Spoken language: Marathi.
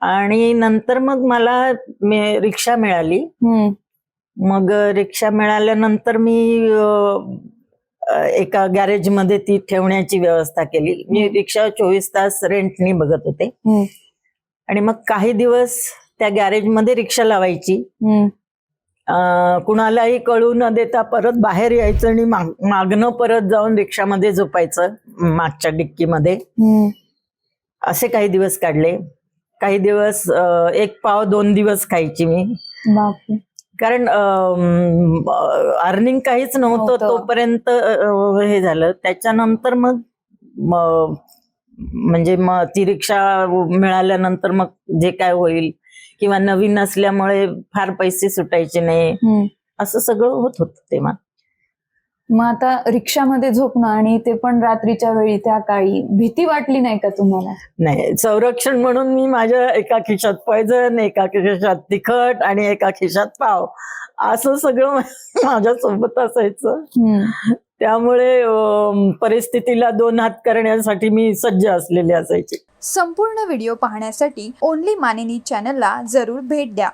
आणि नंतर मग मला मे- रिक्षा मिळाली. मग रिक्षा मिळाल्यानंतर मी एका गॅरेजमध्ये ती ठेवण्याची व्यवस्था केली. मी रिक्षा चोवीस तास रेंटनी बघत होते. आणि मग काही दिवस त्या गॅरेजमध्ये रिक्षा लावायची. कुणालाही कळू न देता परत बाहेर यायचं आणि माग- मागनं परत जाऊन रिक्षामध्ये झोपायचं मागच्या डिक्कीमध्ये. असे काही दिवस काढले. काही दिवस एक पाव दोन दिवस खायची मी. कारण अर्निंग काहीच नव्हतं. तोपर्यंत हे झालं. त्याच्यानंतर मग म्हणजे मग ती रिक्षा मिळाल्यानंतर मग जे काय होईल किंवा नवीन असल्यामुळे फार पैसे सुटायचे नाही. असं सगळं होत होतं तेव्हा. मग आता रिक्षामध्ये झोपणं आणि ते पण रात्रीच्या वेळी त्या काळी भीती वाटली नाही का तुम्हाला? नाही संरक्षण म्हणून मी माझ्या एका खिशात पॉयझन एका खिशात तिखट आणि एका खिशात पाव. असं सगळं माझ्या सोबत असायचं. त्यामुळे परिस्थितीला दोन हात करण्यासाठी मी सज्ज असलेले असायचे. संपूर्ण व्हिडिओ पाहण्यासाठी ओनली मानिनी चॅनलला जरूर भेट द्या.